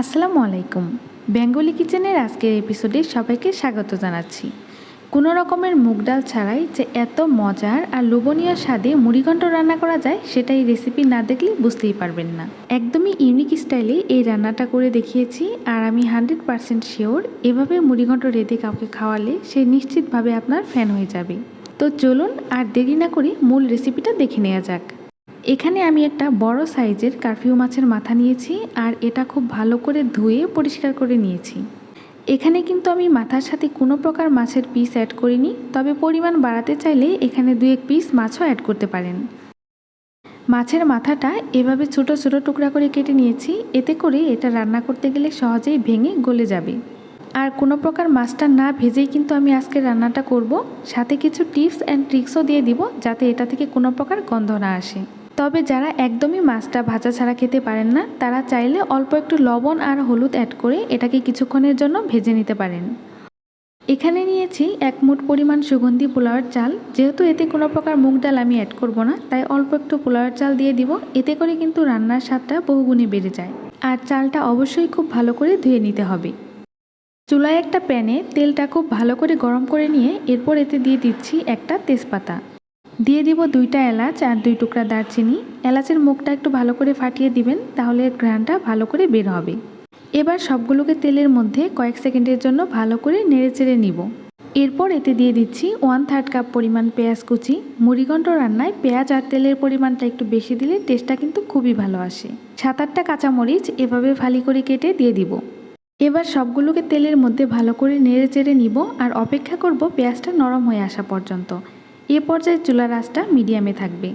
আসসালামু আলাইকুম। বেঙ্গলি কিচেনের আজকের এপিসোডে সবাইকে স্বাগত জানাচ্ছি। কোনো রকমের মুগ ডাল ছাড়াই যে এত মজার আর লোভনীয় স্বাদে মুড়িঘণ্ট রান্না করা যায় সেটা এই রেসিপি না দেখলে বুঝতেই পারবেন না। একদমই ইউনিক স্টাইলে এই রান্নাটা করে দেখিয়েছি আর আমি হান্ড্রেড পারসেন্ট শিওর এভাবে মুড়িঘণ্ট রেঁধে কাউকে খাওয়ালে সে নিশ্চিতভাবে আপনার ফ্যান হয়ে যাবে। তো চলুন আর দেরি না করে মূল রেসিপিটা দেখে নেওয়া যাক। এখানে আমি একটা বড় সাইজের কারফিউ মাছের মাথা নিয়েছি আর এটা খুব ভালো করে ধুয়ে পরিষ্কার করে নিয়েছি। এখানে কিন্তু আমি মাথার সাথে কোনো প্রকার মাছের পিস অ্যাড করিনি, তবে পরিমাণ বাড়াতে চাইলে এখানে দু এক পিস মাছও অ্যাড করতে পারেন। মাছের মাথাটা এভাবে ছোট ছোট টুকরা করে কেটে নিয়েছি, এতে করে এটা রান্না করতে গেলে সহজেই ভেঙে গলে যাবে। আর কোনো প্রকার মাছটা না ভেজেই কিন্তু আমি আজকে রান্নাটা করব, সাথে কিছু টিপস অ্যান্ড ট্রিক্সও দিয়ে দিব, যাতে এটা থেকে কোনো প্রকার গন্ধ না আসে। তবে যারা একদমই মাছটা ভাজা ছাড়া খেতে পারেন না, তারা চাইলে অল্প একটু লবণ আর হলুদ অ্যাড করে এটাকে কিছুক্ষণের জন্য ভেজে নিতে পারেন। এখানে নিয়েছি এক মুঠ পরিমাণ সুগন্ধি পোলাওয়ের চাল। যেহেতু এতে কোনো প্রকার মুগ ডাল আমি অ্যাড করব না, তাই অল্প একটু পোলাওয়ের চাল দিয়ে দিব। এতে করে কিন্তু রান্নার স্বাদটা বহুগুণে বেড়ে যায়। আর চালটা অবশ্যই খুব ভালো করে ধুয়ে নিতে হবে। চুলায় একটা প্যানে তেলটা খুব ভালো করে গরম করে নিয়ে এরপর এতে দিয়ে দিচ্ছি একটা তেজপাতা। দিয়ে দিব দুইটা এলাচ আর দুই টুকরা দারচিনি। এলাচের মুখটা একটু ভালো করে ফাটিয়ে দিবেন, তাহলে এর ঘ্রাণটা ভালো করে বের হবে। এবার সবগুলোকে তেলের মধ্যে কয়েক সেকেন্ডের জন্য ভালো করে নেড়ে চেড়ে নিব। এরপর এতে দিয়ে দিচ্ছি ওয়ান থার্ড কাপ পরিমাণ পেঁয়াজ কুচি। মুড়িঘণ্ট রান্নায় পেঁয়াজ আর তেলের পরিমাণটা একটু বেশি দিলে টেস্টটা কিন্তু খুবই ভালো আসে। সাত আটটা কাঁচামরিচ এভাবে ফালি করে কেটে দিয়ে দিব। এবার সবগুলোকে তেলের মধ্যে ভালো করে নেড়ে চেড়ে নিব আর অপেক্ষা করব পেঁয়াজটা নরম হয়ে আসা পর্যন্ত। এ পর্যায়ে চুলার আঁচটা মিডিয়ামে থাকবে।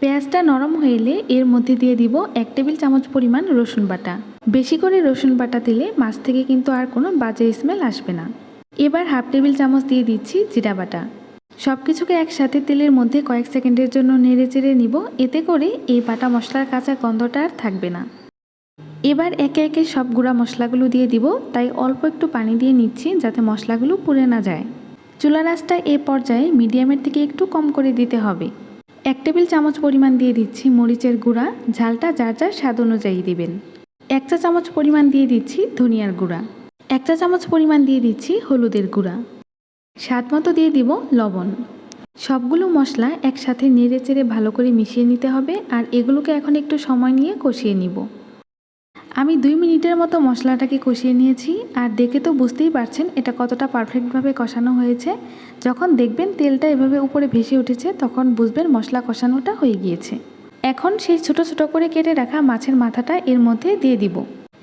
পেঁয়াজটা নরম হয়ে এলে এর মধ্যে দিয়ে দিব এক টেবিল চামচ পরিমাণ রসুন বাটা। বেশি করে রসুন বাটা দিলে মাছ থেকে কিন্তু আর কোনো বাজে স্মেল আসবে না। এবার হাফ টেবিল চামচ দিয়ে দিচ্ছি জিরা বাটা। সব কিছুকে একসাথে তেলের মধ্যে কয়েক সেকেন্ডের জন্য নেড়ে চেড়ে নিব, এতে করে এই বাটা মশলার কাঁচা গন্ধটা আর থাকবে না। এবার একে একে সব গুঁড়া মশলাগুলো দিয়ে দিব, তাই অল্প একটু পানি দিয়ে নিচ্ছি যাতে মশলাগুলো পুড়ে না যায়। চুলার আঁচটা এ পর্যায়ে মিডিয়ামের থেকে একটু কম করে দিতে হবে। এক টেবিল চামচ পরিমাণ দিয়ে দিচ্ছি মরিচের গুঁড়া, ঝালটা যার যার স্বাদ অনুযায়ী দিবেন। এক চা চামচ পরিমাণ দিয়ে দিচ্ছি ধনিয়ার গুঁড়া। এক চা চামচ পরিমাণ দিয়ে দিচ্ছি হলুদের গুঁড়া। স্বাদ মতো দিয়ে দিব লবণ। সবগুলো মশলা একসাথে নেড়ে চেড়ে ভালো করে মিশিয়ে নিতে হবে আর এগুলোকে এখন একটু সময় নিয়ে কষিয়ে নিব। আমি দুই মিনিটের মতো মশলাটাকে কষিয়ে নিয়েছি আর দেখে তো বুঝতেই পারছেন এটা কতটা পারফেক্টভাবে কষানো হয়েছে। যখন দেখবেন তেলটা এভাবে উপরে ভেসে উঠেছে, তখন বুঝবেন মশলা কষানোটা হয়ে গিয়েছে। এখন সেই ছোট ছোট করে কেটে রাখা মাছের মাথাটা এর মধ্যে দিয়ে দিব।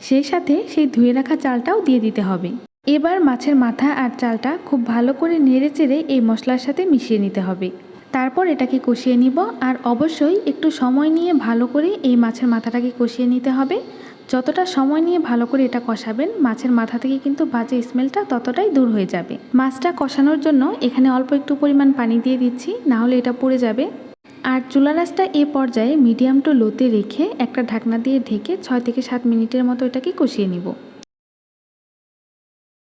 সেই সাথে সেই ধুয়ে রাখা চালটাও দিয়ে দিতে হবে। এবার মাছের মাথা আর চালটা খুব ভালো করে নেড়ে চেড়ে এই মশলার সাথে মিশিয়ে নিতে হবে। তারপর এটাকে কষিয়ে নিব আর অবশ্যই একটু সময় নিয়ে ভালো করে এই মাছের মাথাটাকে কষিয়ে নিতে হবে। যতটা সময় নিয়ে ভালো করে এটা কষাবেন, মাছের মাথা থেকে কিন্তু বাজে স্মেলটা ততটাই দূর হয়ে যাবে। মাছটা কষানোর জন্য এখানে অল্প একটু পরিমাণ পানি দিয়ে দিচ্ছি না হলে এটা পড়ে যাবে। আর চুলা রাসটা এ পর্যায়ে মিডিয়াম টু লোতে রেখে একটা ঢাকনা দিয়ে ঢেকে ছয় থেকে সাত মিনিটের মতো এটাকে কষিয়ে নিব।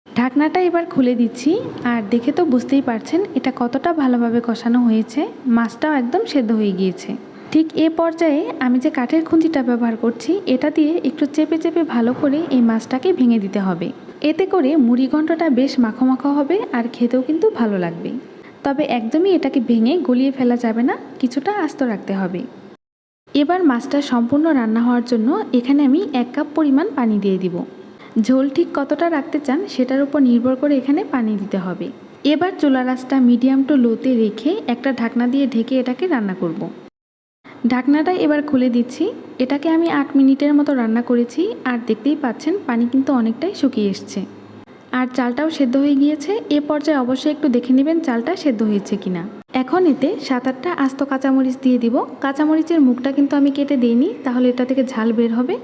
ঢাকনাটা এবার খুলে দিচ্ছি, আর দেখে তো বুঝতেই পারছেন এটা কতটা ভালোভাবে কষানো হয়েছে, মাছটাও একদম সেদ্ধ হয়ে গিয়েছে। ঠিক এ পর্যায়ে আমি যে কাঠের খুঁজিটা ব্যবহার করছি, এটা দিয়ে একটু চেপে চেপে ভালো করে এই মাছটাকে ভেঙে দিতে হবে। এতে করে মুড়ি ঘণ্টটা বেশ মাখো মাখো হবে আর খেতেও কিন্তু ভালো লাগবে। তবে একদমই এটাকে ভেঙে গলিয়ে ফেলা যাবে না, কিছুটা আস্ত রাখতে হবে। এবার মাছটা সম্পূর্ণ রান্না হওয়ার জন্য এখানে আমি এক কাপ পরিমাণ পানি দিয়ে দিব। ঝোল ঠিক কতটা রাখতে চান সেটার উপর নির্ভর করে এখানে পানি দিতে হবে। এবার চুলা রাসটা মিডিয়াম টু লোতে রেখে একটা ঢাকনা দিয়ে ঢেকে এটাকে রান্না করব। ঢাকনাটা এবার খুলে দিচ্ছি। এটাকে আমি আট মিনিটের মতো রান্না করেছি আর দেখতেই পাচ্ছেন পানি কিন্তু অনেকটাই শুকিয়ে এসছে। আর চালটাও সেদ্ধ হয়ে গিয়েছে। এ পর্যায়ে অবশ্যই একটু দেখে নেবেন চালটা সেদ্ধ হয়েছে কিনা। এখন এতে সাত আটটা আস্ত কাঁচামরিচ দিয়ে দিব। কাঁচামরিচের মুখটা কিন্তু আমি কেটে দিইনি, তাহলে এটা থেকে ঝাল বের হবে।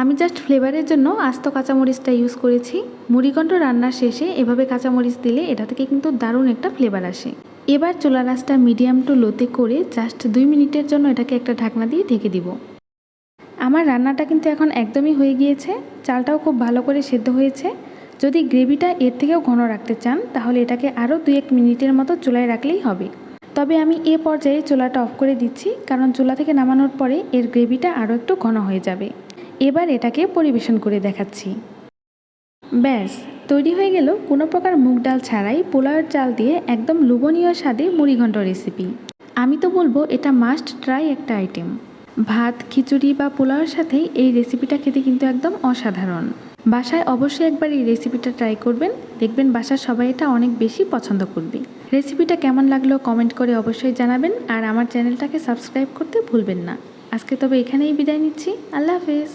আমি জাস্ট ফ্লেভারের জন্য আস্ত কাঁচামরিচটা ইউজ করেছি। মুড়িঘণ্ট রান্নার শেষে এভাবে কাঁচামরিচ দিলে এটা থেকে কিন্তু দারুণ একটা ফ্লেভার আসে। এবার চুলা রাসটা মিডিয়াম টু লোতে করে জাস্ট দুই মিনিটের জন্য এটাকে একটা ঢাকনা দিয়ে ঢেকে দিব। আমার রান্নাটা কিন্তু এখন একদমই হয়ে গিয়েছে, চালটাও খুব ভালো করে সেদ্ধ হয়েছে। যদি গ্রেভিটা এর থেকেও ঘন রাখতে চান, তাহলে এটাকে আরও দুই এক মিনিটের মতো চুলায় রাখলেই হবে। তবে আমি এ পর্যায়ে চুলাটা অফ করে দিচ্ছি, কারণ চুলা থেকে নামানোর পরে এর গ্রেভিটা আরও একটু ঘন হয়ে যাবে। এবার এটাকে পরিবেশন করে দেখাচ্ছি। ব্যাস তৈরি হয়ে গেল কোনো প্রকার মুগ ডাল ছাড়াই পোলাওয়ের চাল দিয়ে একদম লোভনীয় স্বাদে মুড়িঘণ্ট রেসিপি আমি তো বলব, এটা মাস্ট ট্রাই একটা আইটেম ভাত, খিচুড়ি বা পোলাওয়ের সাথে এই রেসিপিটা খেতে কিন্তু একদম অসাধারণ। বাসায় অবশ্যই একবার এই রেসিপিটা ট্রাই করবেন। দেখবেন বাসার সবাই এটা অনেক বেশি পছন্দ করবে। রেসিপিটা কেমন লাগল কমেন্ট করে অবশ্যই জানাবেন আর আমার চ্যানেলটাকে সাবস্ক্রাইব করতে ভুলবেন না। আজকে তবে এখানেই বিদায় নিচ্ছি। আল্লাহ হাফেজ।